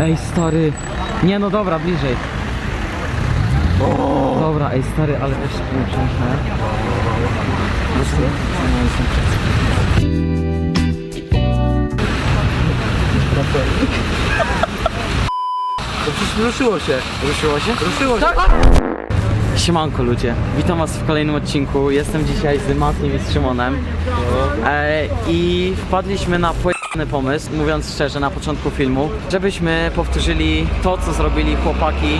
Ej, stary. Nie no dobra, bliżej. Dobra, ej stary, ale też piękne. To przecież ruszyło się. Ruszyło się? Ruszyło się. Siemanko ludzie, witam was w kolejnym odcinku. Jestem dzisiaj z Matiem i z Szymonem. E, I wpadliśmy na pomysł, mówiąc szczerze, na początku filmu, żebyśmy powtórzyli to, co zrobili chłopaki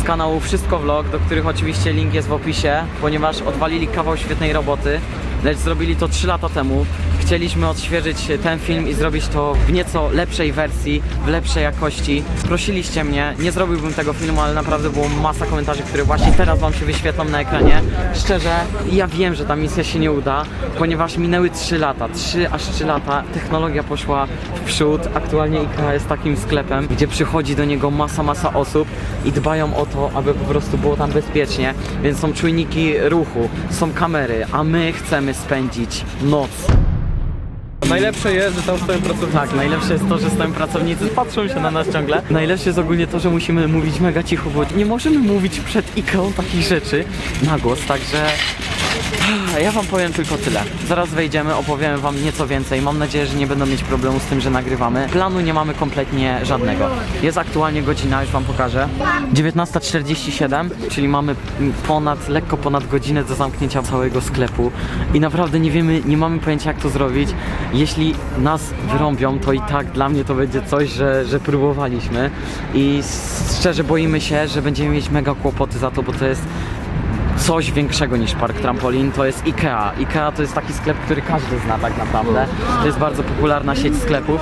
z kanału Wszystko Vlog, do których oczywiście link jest w opisie, ponieważ odwalili kawał świetnej roboty, lecz zrobili to 3 lata temu. Chcieliśmy odświeżyć ten film i zrobić to w nieco lepszej wersji, w lepszej jakości. Prosiliście mnie, nie zrobiłbym tego filmu, ale naprawdę było masa komentarzy, które właśnie teraz wam się wyświetlą na ekranie. Szczerze, ja wiem, że ta misja się nie uda, ponieważ minęły 3 lata, 3 aż 3 lata, technologia poszła w przód. Aktualnie IKEA jest takim sklepem, gdzie przychodzi do niego masa, masa osób i dbają o to, aby po prostu było tam bezpiecznie, więc są czujniki ruchu, są kamery, a my chcemy spędzić noc. Najlepsze jest, że tam stoją pracownicy. Tak, najlepsze jest to, że stoją pracownicy, patrzą się na nas ciągle. Najlepsze jest ogólnie to, że musimy mówić mega cicho, bo nie możemy mówić przed IKEA takich rzeczy na głos, także ja wam powiem tylko tyle. Zaraz wejdziemy, opowiem wam nieco więcej. Mam nadzieję, że nie będą mieć problemu z tym, że nagrywamy. Planu nie mamy kompletnie żadnego. Jest aktualnie godzina, już wam pokażę. 19.47, czyli mamy ponad, lekko ponad godzinę do zamknięcia całego sklepu. I naprawdę nie wiemy, nie mamy pojęcia jak to zrobić. Jeśli nas wyrąbią, to i tak dla mnie to będzie coś, że, że próbowaliśmy. I szczerze boimy się, że będziemy mieć mega kłopoty za to, bo to jest coś większego niż park trampolin, to jest IKEA. IKEA to jest taki sklep, który każdy zna tak naprawdę. To jest bardzo popularna sieć sklepów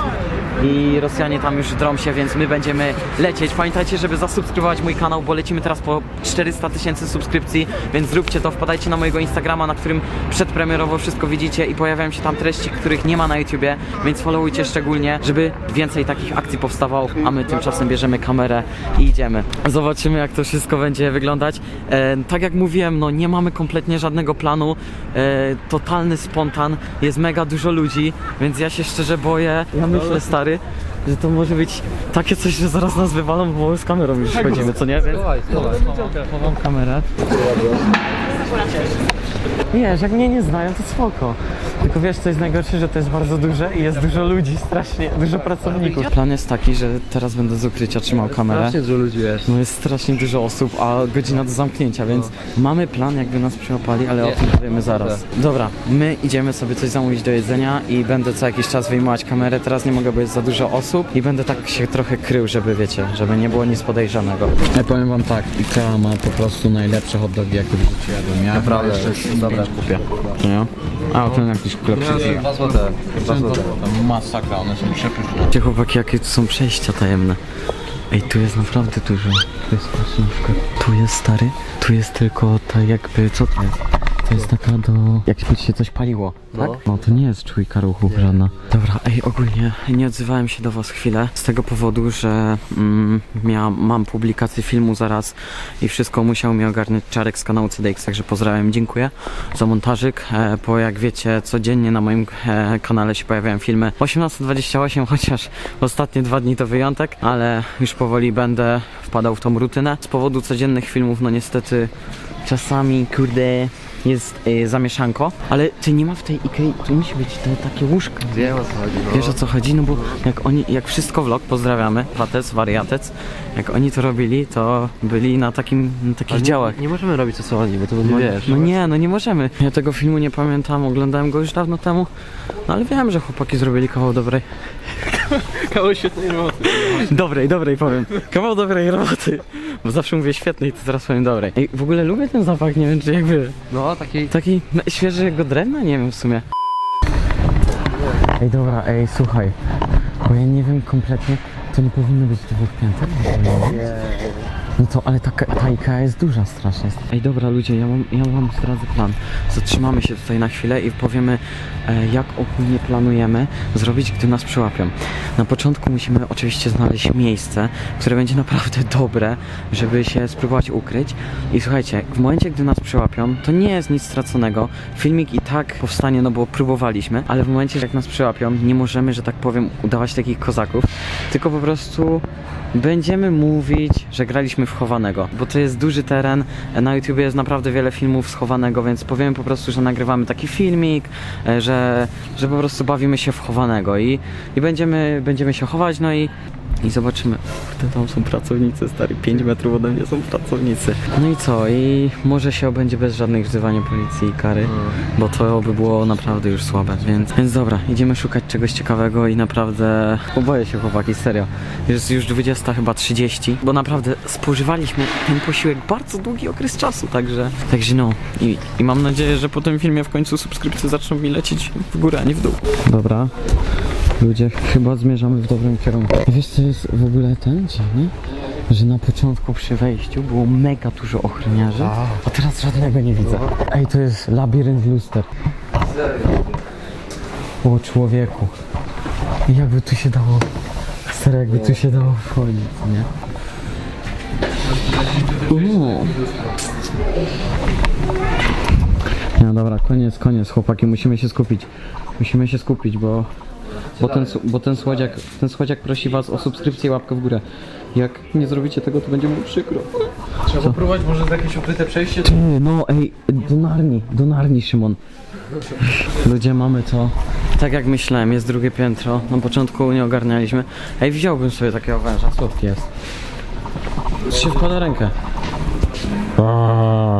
i Rosjanie tam już drą się, więc my będziemy lecieć. Pamiętajcie, żeby zasubskrybować mój kanał, bo lecimy teraz po 400 tysięcy subskrypcji, więc zróbcie to, wpadajcie na mojego Instagrama, na którym przedpremierowo wszystko widzicie i pojawiają się tam treści, których nie ma na YouTubie, więc followujcie szczególnie, żeby więcej takich akcji powstawało, a my tymczasem bierzemy kamerę i idziemy. Zobaczymy, jak to wszystko będzie wyglądać. E, tak jak mówiłem, no nie mamy kompletnie żadnego planu, e, totalny spontan, jest mega dużo ludzi, więc ja się szczerze boję, ja myślę stary, że to może być takie coś, że zaraz nas wywalą, bo z kamerą już chodzimy, co nie? Więc kamerę. Wiesz, jak mnie nie znają, to spoko. Tylko wiesz, co jest najgorsze, że to jest bardzo duże i jest dużo ludzi, strasznie, dużo pracowników. Plan jest taki, że teraz będę z ukrycia trzymał kamerę. Strasznie dużo ludzi jest. No jest strasznie dużo osób, a godzina do zamknięcia, więc mamy plan, jakby nas przyłapali, ale o tym powiemy zaraz. Dobra, my idziemy sobie coś zamówić do jedzenia i będę co jakiś czas wyjmować kamerę. Teraz nie mogę, bo jest za dużo osób i będę tak się trochę krył, żeby wiecie, żeby nie było nic podejrzanego. Ja powiem wam tak, Ikea ma po prostu najlepsze hot dogi, jakie w życiu jadłem. Ja Naprawdę, jeszcze dobra. Kupię. Nie? A, ten jakiś klepsy. Dwa złote. Dwa złote. Masakra, one są przepyszne. Gdzie chłopaki, jakie tu są przejścia tajemne. Ej, tu jest naprawdę dużo. Tu jest właśnie na przykład, tu jest stary, tu jest tylko ta jakby, co to jest? To jest taka do... Jakby ci się coś paliło, tak? No. No to nie jest czujka ruchu żadna. Dobra, ej, ogólnie nie odzywałem się do was chwilę z tego powodu, że mm, mia, mam publikację filmu zaraz i wszystko musiał mi ogarnąć Czarek z kanału CDX, także pozdrawiam, dziękuję za montażyk, e, bo jak wiecie, codziennie na moim e, kanale się pojawiają filmy 18.28, chociaż ostatnie dwa dni to wyjątek, ale już powoli będę wpadał w tą rutynę. Z powodu codziennych filmów, no niestety czasami, kurde, jest e, zamieszanko, ale czy nie ma w tej Ikei, tu musi być te takie łóżka. Wiem o co chodzi. No. Wiesz o co chodzi? No bo jak oni, jak wszystko vlog, pozdrawiamy, Watec, Wariatec, jak oni to robili, to byli na takim, na takich działach. Nie możemy robić to co oni, bo to będzie No, wiesz. no nie, no nie możemy. Ja tego filmu nie pamiętam, oglądałem go już dawno temu, no ale wiem, że chłopaki zrobili kawał dobrej. Kawał świetnej roboty. Dobrej, dobrej powiem. Kawał dobrej roboty. Bo zawsze mówię świetnej, to teraz powiem dobrej. Ej, w ogóle lubię ten zapach, nie wiem czy jakby No, taki... taki no, świeżego drewna, nie wiem w sumie. Ej, dobra, ej, słuchaj, bo ja nie wiem kompletnie, to nie powinno być dwóch pięter? No to, ale ta, ta IKEA jest duża strasznie. Ej, dobra ludzie, ja, mam, ja wam zdradzę plan. Zatrzymamy się tutaj na chwilę i powiemy, e, jak ogólnie planujemy zrobić, gdy nas przyłapią. Na początku musimy oczywiście znaleźć miejsce, które będzie naprawdę dobre, żeby się spróbować ukryć. I słuchajcie, w momencie, gdy nas przyłapią, to nie jest nic straconego. Filmik i tak powstanie, no bo próbowaliśmy, ale w momencie, jak nas przyłapią, nie możemy, że tak powiem, udawać takich kozaków, tylko po prostu będziemy mówić, że graliśmy w chowanego, bo to jest duży teren. Na YouTube jest naprawdę wiele filmów z chowanego, więc powiemy po prostu, że nagrywamy taki filmik, e, że, że po prostu bawimy się w chowanego i, i będziemy, będziemy się chować, no i i zobaczymy. Kurde, tam są pracownicy, stary, 5 metrów ode mnie są pracownicy. No i co? I może się obędzie bez żadnych wzywania policji i kary, bo to by było naprawdę już słabe, więc, więc dobra, idziemy szukać czegoś ciekawego i naprawdę oboję się chłopaki, serio. Jest już 20 chyba 30, bo naprawdę spożywaliśmy ten posiłek bardzo długi okres czasu, także, także no. I, I mam nadzieję, że po tym filmie w końcu subskrypcje zaczną mi lecieć w górę, a nie w dół. Dobra, Ludzie, chyba zmierzamy w dobrym kierunku. Wiesz co jest w ogóle ten dziwny? Że na początku przy wejściu było mega dużo ochroniarzy, a teraz żadnego nie widzę. Ej, to jest labirynt luster. O człowieku. Jakby tu się dało... Stary, jakby tu się dało wchodzić, nie? Uuu. No dobra, koniec, koniec, chłopaki, musimy się skupić. Musimy się skupić, bo bo ten, bo ten słodziak, ten słodziak prosi was o subskrypcję i łapkę w górę. Jak nie zrobicie tego, to będzie mu przykro. Trzeba popróbować może jakieś ukryte przejście? Ty, no ej, do Narni, do Narni, Szymon. Ludzie, mamy to. Tak jak myślałem, jest drugie piętro. Na początku nie ogarnialiśmy. Ej, wziąłbym sobie takiego węża, słodki jest. Się wkłada rękę.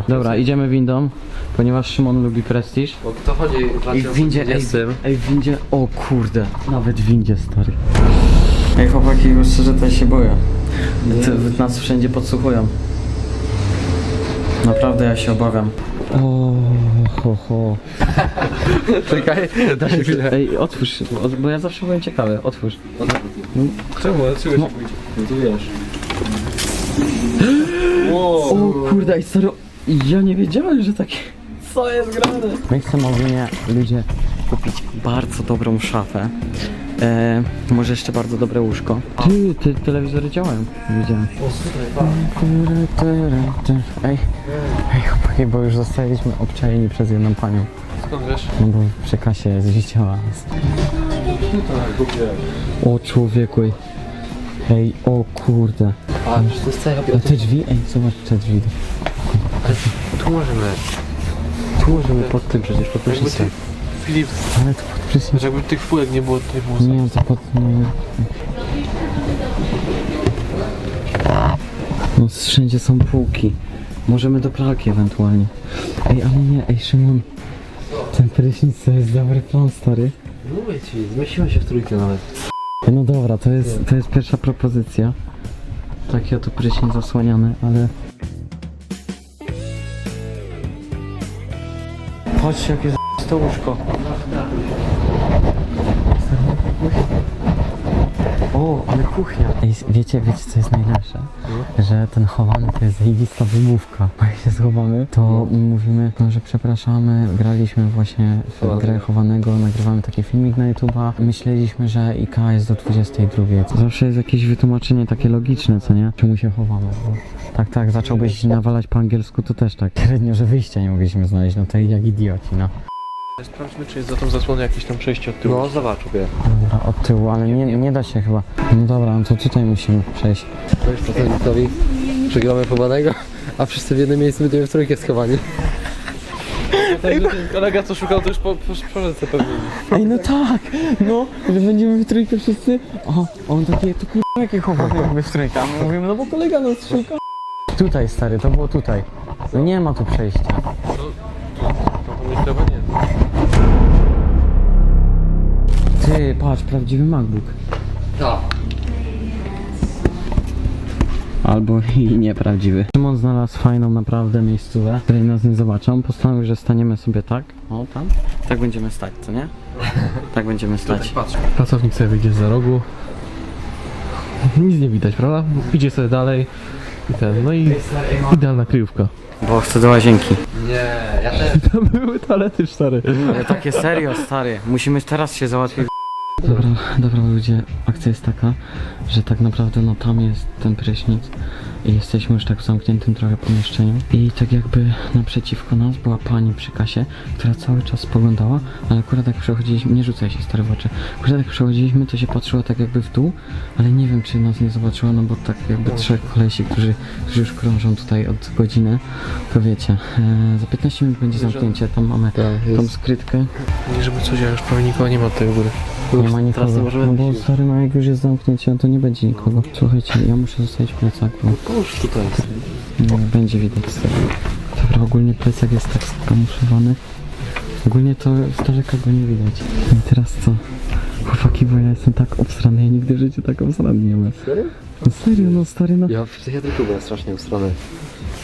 Dobra, idziemy windą, ponieważ Szymon lubi prestiż. Bo to chodzi I w windzie, ej, 2020. ej, w windzie, o kurde, nawet w windzie, stary. Ej, chłopaki, już szczerze to się boję. Ty, nas wszędzie podsłuchują. Naprawdę ja się obawiam. O, ho, ho. Czekaj, da się chwilę. Ej, otwórz, od- bo ja zawsze byłem ciekawy, otwórz. Czemu? Dlaczego No. się boicie? No to wiesz. Wow. O kurde, ej, stary, ja nie wiedziałem, że takie... Co jest grane? My chcemy ogólnie, ludzie, kupić bardzo dobrą szafę. E, może jeszcze bardzo dobre łóżko. Ty, ty telewizory działają. Widziałem. Ej, ej chłopaki, bo już zostaliśmy obczajeni przez jedną panią. Skąd wiesz? No bo przy kasie zwidziała nas. O człowieku. ej. Ej, o kurde. A, przecież to jest cała A te drzwi? Ej, zobacz te drzwi. Tu możemy. Tu możemy pod tym przecież, pod Jakby prysznicem. tych... Filip, Ale to pod prysznicem. jakby tych półek nie było, tutaj było Nie, to pod... Nie. No wszędzie są półki. Możemy do pralki ewentualnie. Ej, ale nie, ej Szymon. Ten prysznic to jest dobry plan, stary. Mówię ci, zmieściła się w trójkę nawet. No dobra, to jest, to jest pierwsza propozycja. Taki oto prysznic zasłaniany, ale... Patrzcie jakie z łóżko. O, ale kuchnia. Ej, wiecie, wiecie co jest najlepsze? Że ten chowany to jest zajebista wymówka. Bo jak się schowamy, to mówimy, no, że przepraszamy, graliśmy właśnie w grę chowanego, nagrywamy taki filmik na YouTube'a. Myśleliśmy, że IK jest do 22. Zawsze jest jakieś wytłumaczenie takie logiczne, co nie? Czemu się chowamy? Bo tak, tak, zacząłbyś nawalać po angielsku, to też tak. Średnio, że wyjścia nie mogliśmy znaleźć, no to jak idioci, no. Sprawdźmy, czy jest za tą zasłoną jakieś tam przejście od tyłu. No, zobacz, sobie. Dobra, od tyłu, ale nie, nie da się chyba. No dobra, no to tutaj musimy przejść. Powiedz pracownikowi, że gramy chowanego, a wszyscy w jednym miejscu będziemy w trójkę schowani. Kolega, co szukał, to już po, po szpolece pewnie. Ej, no tak, no, że będziemy w trójkę wszyscy. O, on takie, to kurwa, jakie chowamy jakby w trójkę. A my mówimy, no bo kolega nas szuka. Tutaj, stary, to było tutaj. No nie ma tu przejścia. To nie chyba nie. Ty, patrz, prawdziwy MacBook. Tak. Albo i nieprawdziwy. Szymon znalazł fajną naprawdę miejscówę, w której nas nie zobaczą. Postanowił, że staniemy sobie tak, o tam. Tak będziemy stać, co nie? Tak będziemy stać. Patrz. Pracownik sobie wyjdzie za rogu. Nic nie widać, prawda? Idzie sobie dalej. I ten, no i idealna kryjówka. Bo chcę do łazienki. Nie, ja też. Tam były toalety stary. Ale takie serio, stary. Musimy teraz się załatwić. Dobra, dobra ludzie, akcja jest taka, że tak naprawdę no tam jest ten prysznic i jesteśmy już tak w zamkniętym trochę pomieszczeniu. I tak jakby naprzeciwko nas była pani przy kasie, która cały czas spoglądała, ale akurat jak przechodziliśmy, nie rzucaj się stary w oczy, akurat jak przechodziliśmy to się patrzyła tak jakby w dół, ale nie wiem czy nas nie zobaczyła, no bo tak jakby trzech kolesi, którzy, którzy już krążą tutaj od godziny, to wiecie, e, za 15 minut będzie zamknięcie, tam mamy Tak, tą skrytkę, Nie żeby coś, ja już prawie nikogo nie ma od tej góry. Nie ma nikogo. teraz nie możemy No bo wyjść. stary, no jak już jest zamknięcie, to nie będzie nikogo. Słuchajcie, ja muszę zostawić plecak, bo Połóż tutaj. nie będzie widać stary. Dobra, ogólnie plecak jest tak skamuflowany. Ogólnie to z daleka go nie widać. I teraz co? Chłopaki, bo ja jestem tak obstrany, ja nigdy w życiu tak obstrany nie byłem. Serio? No serio, no stary, no. Ja w psychiatryku byłem strasznie ustrony.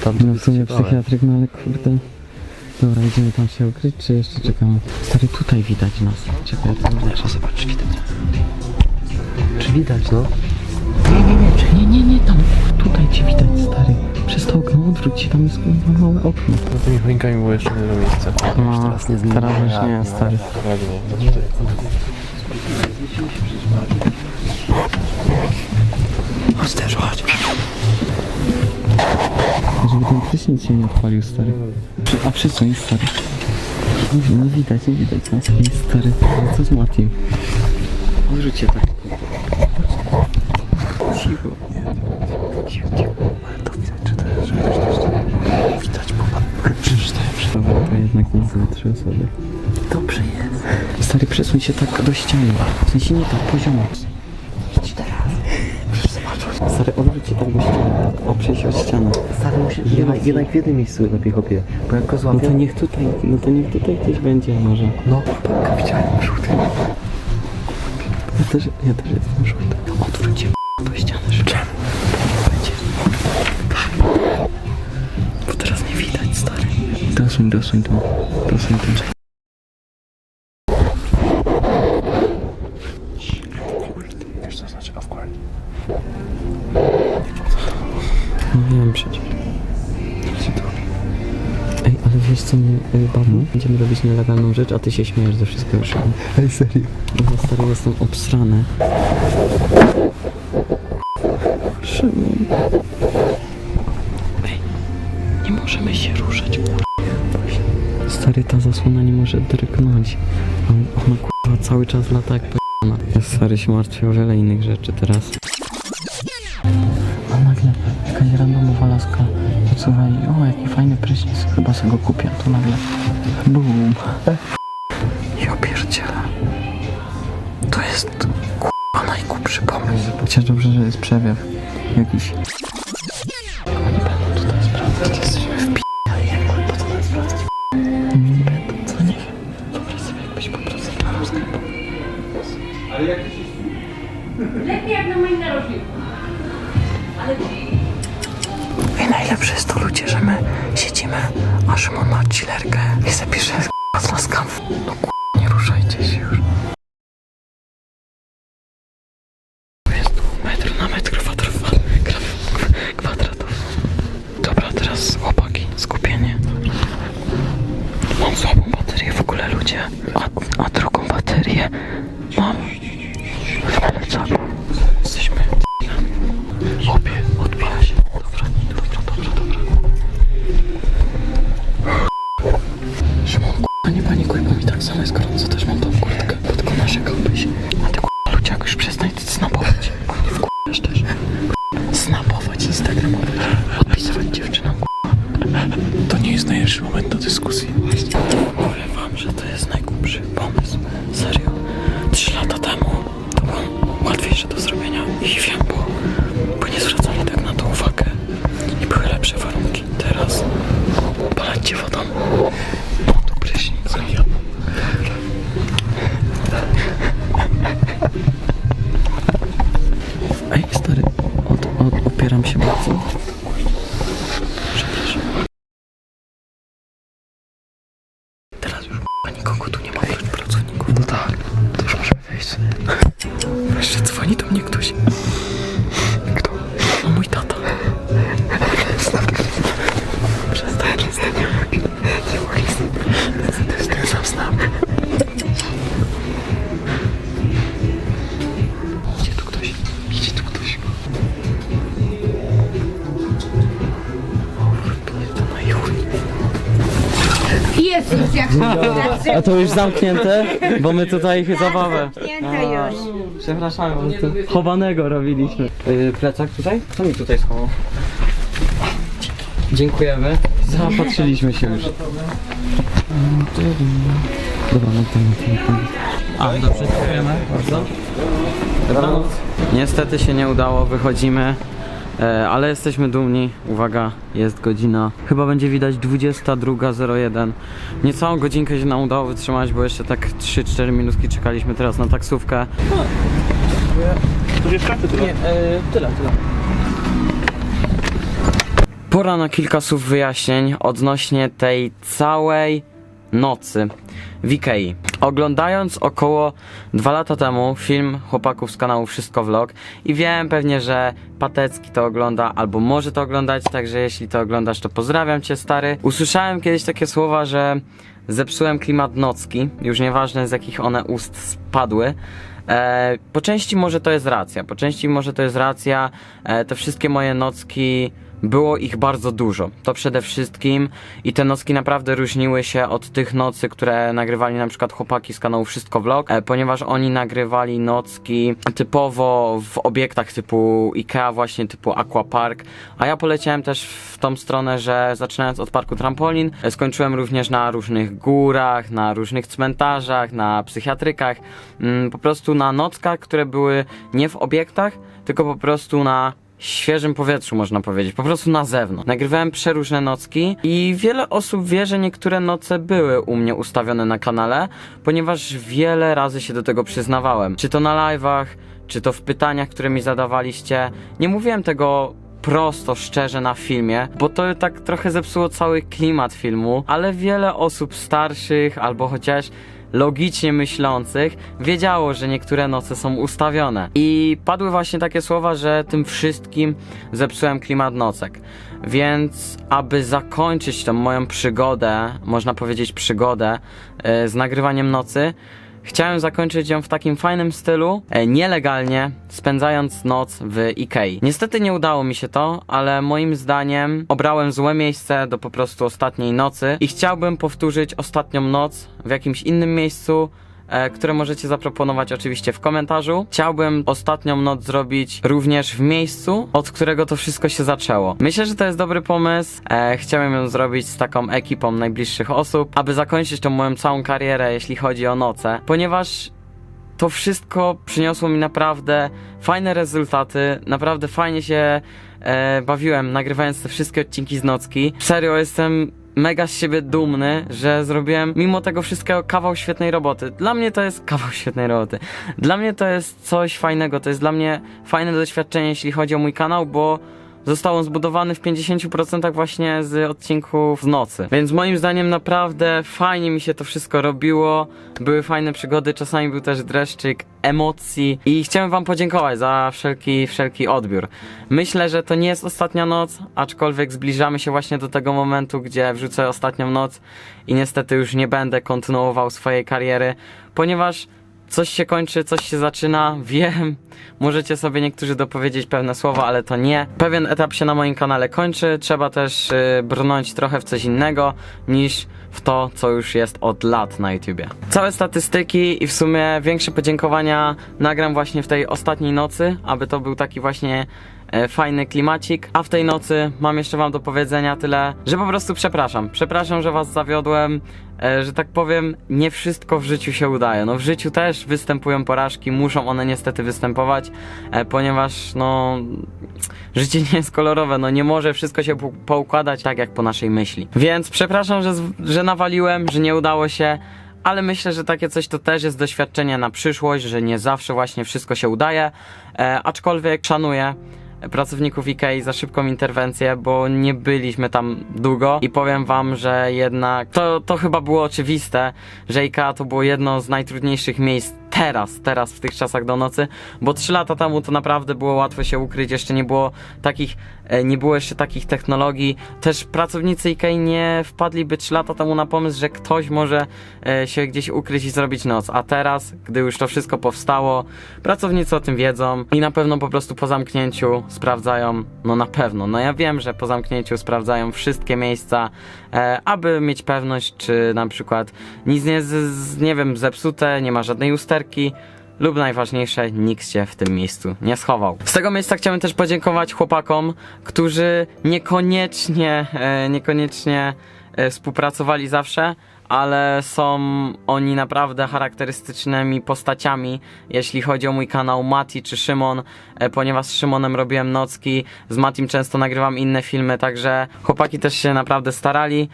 Tam No w sumie psychiatryk, no ale kurde. Dobra, idziemy tam się ukryć, czy jeszcze czekamy? Stary, tutaj widać nas. Czekaj, ja też zobacz, widać. Czy widać, no? Nie, nie, nie, czy- nie, nie, nie, tam, tutaj cię widać, stary. Przez to okno odwróć się, tam jest kurwa małe okno. No tymi choinkami było jeszcze jedno miejsce. No, teraz nie zmieni. teraz już nie, stary. Nie. Tutaj. Chodź też, chodź. Żeby ten prysznic się nie odpalił, stary. Przy- A przysuń, stary. Nie, nie widać, nie widać nas. Ej, stary, co z Matim? Odrzuć się tak. Cicho. Cicho, cicho. To widać, czy to jest, też Widać, bo przeczytałem. Dobra, to jednak nie są trzy osoby. Dobrze jest. Stary, przesuń się tak do ściany. W sensie nie tak, poziomo. Stary, odwróć się tak do ściany. Się od ściany. Stary, musi, jednak, jednak w jednym miejscu lepiej chopie. Bo jak go No złapię... to niech tutaj, no to niech tutaj gdzieś będzie może. No, patka widziałem, żółty. Ja też, ja też jestem żółty. Odwróć się do ściany, czemu? Będzie. Bo teraz nie widać, stary. Dosuń, dosuń to. Dosuń to. Przecież. Ej, ale wiesz co mnie y, bawi? Będziemy robić nielegalną rzecz, a ty się śmiejesz ze wszystkiego Szymon. Ej, serio? No stary, jestem obsrany. Szymon. Ej, nie możemy się ruszać, kurwa. Stary, ta zasłona nie może drgnąć. A Ona kurwa cały czas lata jak p***na. Ja stary się martwię o wiele innych rzeczy teraz. Sobie go kupię. To nagle BUM. Ja pierdzielę. To jest kurwa najgłupszy pomysł. Chociaż dobrze, że jest przewiew jakiś. A to już zamknięte? Bo my tutaj zabawę. Zamknięte już. Przepraszam, bo tu chowanego robiliśmy. Yy, plecak tutaj? Co mi tutaj schował? Dziękujemy. Zaopatrzyliśmy się już. Dobra, no to, no to, no to. A, dobrze, dziękujemy bardzo. Niestety się nie udało, wychodzimy. E, ale jesteśmy dumni. Uwaga, jest godzina. Chyba będzie widać 22.01. Niecałą godzinkę się nam udało wytrzymać, bo jeszcze tak 3-4 minutki czekaliśmy teraz na taksówkę. To jeszcze tyle? Nie, e, tyle, tyle. Pora na kilka słów wyjaśnień odnośnie tej całej nocy w Ikei. Oglądając około dwa lata temu film chłopaków z kanału Wszystko Vlog i wiem pewnie, że Patecki to ogląda albo może to oglądać, także jeśli to oglądasz, to pozdrawiam cię stary. Usłyszałem kiedyś takie słowa, że zepsułem klimat nocki, już nieważne z jakich one ust spadły. E, po części może to jest racja, po części może to jest racja. E, te wszystkie moje nocki, było ich bardzo dużo. To przede wszystkim i te nocki naprawdę różniły się od tych nocy, które nagrywali na przykład chłopaki z kanału Wszystko Vlog, e, ponieważ oni nagrywali nocki typowo w obiektach typu Ikea, właśnie typu Aquapark, a ja poleciałem też w tą stronę, że zaczynając od parku trampolin, e, skończyłem również na różnych górach, na różnych cmentarzach, na psychiatrykach, mm, po prostu na nockach, które były nie w obiektach, tylko po prostu na świeżym powietrzu, można powiedzieć, po prostu na zewnątrz. Nagrywałem przeróżne nocki i wiele osób wie, że niektóre noce były u mnie ustawione na kanale, ponieważ wiele razy się do tego przyznawałem. Czy to na live'ach, czy to w pytaniach, które mi zadawaliście. Nie mówiłem tego prosto, szczerze na filmie, bo to tak trochę zepsuło cały klimat filmu, ale wiele osób starszych albo chociaż logicznie myślących wiedziało, że niektóre noce są ustawione. I padły właśnie takie słowa, że tym wszystkim zepsułem klimat nocek. Więc aby zakończyć tą moją przygodę, można powiedzieć przygodę e, z nagrywaniem nocy, Chciałem zakończyć ją w takim fajnym stylu, e, nielegalnie, spędzając noc w Ikei. Niestety nie udało mi się to, ale moim zdaniem obrałem złe miejsce do po prostu ostatniej nocy i chciałbym powtórzyć ostatnią noc w jakimś innym miejscu, które możecie zaproponować oczywiście w komentarzu. Chciałbym ostatnią noc zrobić również w miejscu, od którego to wszystko się zaczęło. Myślę, że to jest dobry pomysł. E, chciałem ją zrobić z taką ekipą najbliższych osób, aby zakończyć tą moją całą karierę, jeśli chodzi o noce, ponieważ to wszystko przyniosło mi naprawdę fajne rezultaty, naprawdę fajnie się e, bawiłem nagrywając te wszystkie odcinki z nocki. Serio jestem mega z siebie dumny, że zrobiłem mimo tego wszystkiego kawał świetnej roboty. Dla mnie to jest kawał świetnej roboty. Dla mnie to jest coś fajnego, to jest dla mnie fajne doświadczenie, jeśli chodzi o mój kanał, bo został on zbudowany w 50% właśnie z odcinków z nocy. Więc moim zdaniem naprawdę fajnie mi się to wszystko robiło. Były fajne przygody, czasami był też dreszczyk emocji i chciałem wam podziękować za wszelki, wszelki odbiór. Myślę, że to nie jest ostatnia noc, aczkolwiek zbliżamy się właśnie do tego momentu, gdzie wrzucę ostatnią noc i niestety już nie będę kontynuował swojej kariery, ponieważ coś się kończy, coś się zaczyna, wiem. Możecie sobie niektórzy dopowiedzieć pewne słowa, ale to nie. Pewien etap się na moim kanale kończy, trzeba też yy, brnąć trochę w coś innego niż w to, co już jest od lat na YouTubie. Całe statystyki i w sumie większe podziękowania nagram właśnie w tej ostatniej nocy, aby to był taki właśnie fajny klimacik. A w tej nocy mam jeszcze wam do powiedzenia tyle, że po prostu przepraszam. Przepraszam, że was zawiodłem, e, że tak powiem, nie wszystko w życiu się udaje. No w życiu też występują porażki, muszą one niestety występować, e, ponieważ no życie nie jest kolorowe, no nie może wszystko się po- poukładać tak jak po naszej myśli. Więc przepraszam, że, że nawaliłem, że nie udało się. Ale myślę, że takie coś to też jest doświadczenie na przyszłość, że nie zawsze właśnie wszystko się udaje. E, aczkolwiek szanuję pracowników IKEA za szybką interwencję, bo nie byliśmy tam długo. I powiem wam, że jednak to, to chyba było oczywiste, że IKEA to było jedno z najtrudniejszych miejsc teraz, teraz w tych czasach do nocy, bo 3 lata temu to naprawdę było łatwo się ukryć, jeszcze nie było takich, e, nie było jeszcze takich technologii, też pracownicy IKEA nie wpadliby 3 lata temu na pomysł, że ktoś może e, się gdzieś ukryć i zrobić noc, a teraz, gdy już to wszystko powstało, pracownicy o tym wiedzą i na pewno po prostu po zamknięciu sprawdzają, no na pewno, no ja wiem, że po zamknięciu sprawdzają wszystkie miejsca, aby mieć pewność, czy na przykład nic nie, z, nie wiem, zepsute, nie ma żadnej usterki, lub najważniejsze, nikt się w tym miejscu nie schował. Z tego miejsca chciałbym też podziękować chłopakom, którzy niekoniecznie, e, niekoniecznie e, współpracowali zawsze, ale są oni naprawdę charakterystycznymi postaciami, jeśli chodzi o mój kanał Mati czy Szymon, e, ponieważ z Szymonem robiłem nocki, z Matim często nagrywam inne filmy, także chłopaki też się naprawdę starali.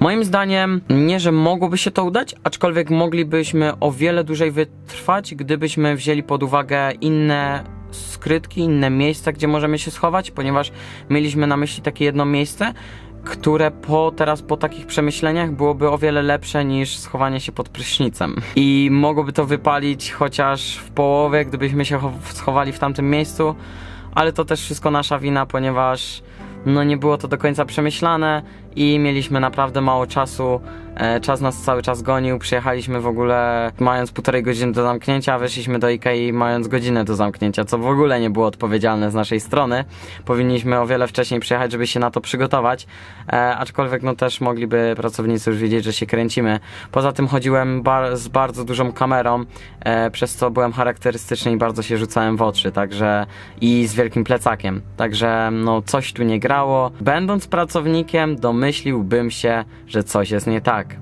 Moim zdaniem, nie, że mogłoby się to udać, aczkolwiek moglibyśmy o wiele dłużej wytrwać, gdybyśmy wzięli pod uwagę inne skrytki, inne miejsca, gdzie możemy się schować, ponieważ mieliśmy na myśli takie jedno miejsce, które po teraz po takich przemyśleniach byłoby o wiele lepsze niż schowanie się pod prysznicem. I mogłoby to wypalić chociaż w połowie, gdybyśmy się cho- schowali w tamtym miejscu, ale to też wszystko nasza wina, ponieważ no nie było to do końca przemyślane i mieliśmy naprawdę mało czasu. E, czas nas cały czas gonił. Przyjechaliśmy w ogóle mając półtorej godziny do zamknięcia, a weszliśmy do Ikei mając godzinę do zamknięcia, co w ogóle nie było odpowiedzialne z naszej strony. Powinniśmy o wiele wcześniej przyjechać, żeby się na to przygotować. E, aczkolwiek no też mogliby pracownicy już wiedzieć, że się kręcimy. Poza tym chodziłem bar z bardzo dużą kamerą, e, przez co byłem charakterystyczny i bardzo się rzucałem w oczy, także i z wielkim plecakiem. Także no coś tu nie grało. Będąc pracownikiem, domyśliłbym się, że coś jest nie tak.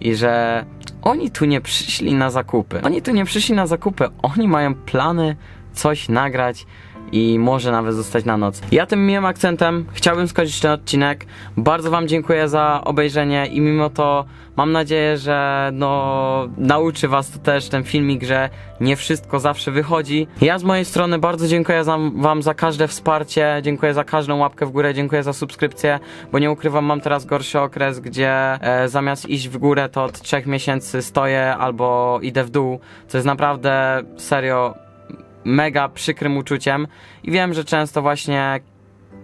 I że oni tu nie przyszli na zakupy. Oni tu nie przyszli na zakupy, oni mają plany coś nagrać i może nawet zostać na noc. Ja tym miłym akcentem chciałbym skończyć ten odcinek. Bardzo Wam dziękuję za obejrzenie i mimo to mam nadzieję, że no nauczy Was to też ten filmik, że nie wszystko zawsze wychodzi. Ja z mojej strony bardzo dziękuję za, Wam za każde wsparcie, dziękuję za każdą łapkę w górę, dziękuję za subskrypcję, bo nie ukrywam, mam teraz gorszy okres, gdzie e, zamiast iść w górę, to od trzech miesięcy stoję albo idę w dół, co jest naprawdę serio mega przykrym uczuciem i wiem, że często właśnie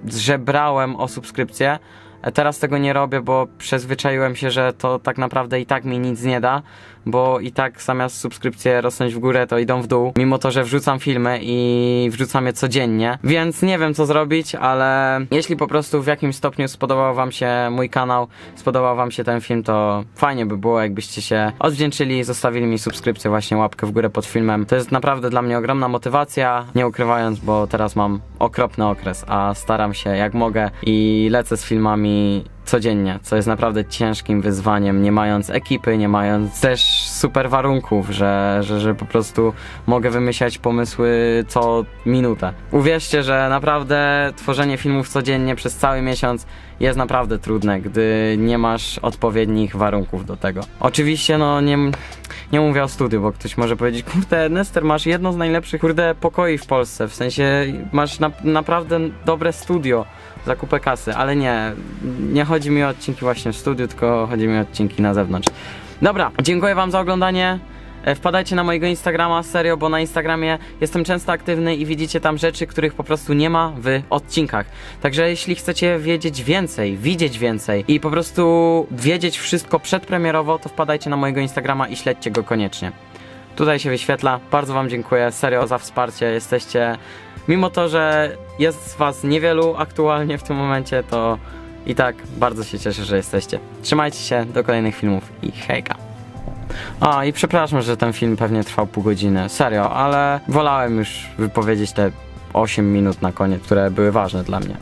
żebrałem o subskrypcję. E, Teraz tego nie robię, bo przyzwyczaiłem się, że to tak naprawdę i tak mi nic nie da, bo i tak zamiast subskrypcje rosnąć w górę, to idą w dół, mimo to, że wrzucam filmy i wrzucam je codziennie, więc nie wiem co zrobić, ale jeśli po prostu w jakimś stopniu spodobał wam się mój kanał, spodobał wam się ten film, to fajnie by było, jakbyście się odwdzięczyli, zostawili mi subskrypcję, właśnie łapkę w górę pod filmem. To jest naprawdę dla mnie ogromna motywacja, nie ukrywając, bo teraz mam okropny okres, a staram się jak mogę i lecę z filmami codziennie, co jest naprawdę ciężkim wyzwaniem, nie mając ekipy, nie mając też super warunków, że, że, że po prostu mogę wymyślać pomysły co minutę. Uwierzcie, że naprawdę tworzenie filmów codziennie przez cały miesiąc jest naprawdę trudne, gdy nie masz odpowiednich warunków do tego. Oczywiście, no nie, nie mówię o studiu, bo ktoś może powiedzieć, kurde, Nester, masz jedno z najlepszych, kurde, pokoi w Polsce, w sensie masz na, naprawdę dobre studio za kupę kasy, ale nie, nie chodzi mi o odcinki właśnie w studiu, tylko chodzi mi o odcinki na zewnątrz. Dobra, dziękuję wam za oglądanie. E, Wpadajcie na mojego Instagrama, serio, bo na Instagramie jestem często aktywny i widzicie tam rzeczy, których po prostu nie ma w odcinkach. Także jeśli chcecie wiedzieć więcej, widzieć więcej i po prostu wiedzieć wszystko przedpremierowo, to wpadajcie na mojego Instagrama i śledźcie go koniecznie. Tutaj się wyświetla. Bardzo Wam dziękuję, serio, za wsparcie. Jesteście, mimo to, że jest z Was niewielu aktualnie w tym momencie, to i tak bardzo się cieszę, że jesteście. Trzymajcie się, do kolejnych filmów i hejka. A i przepraszam, że ten film pewnie trwał pół godziny, serio, ale wolałem już wypowiedzieć te 8 minut na koniec, które były ważne dla mnie.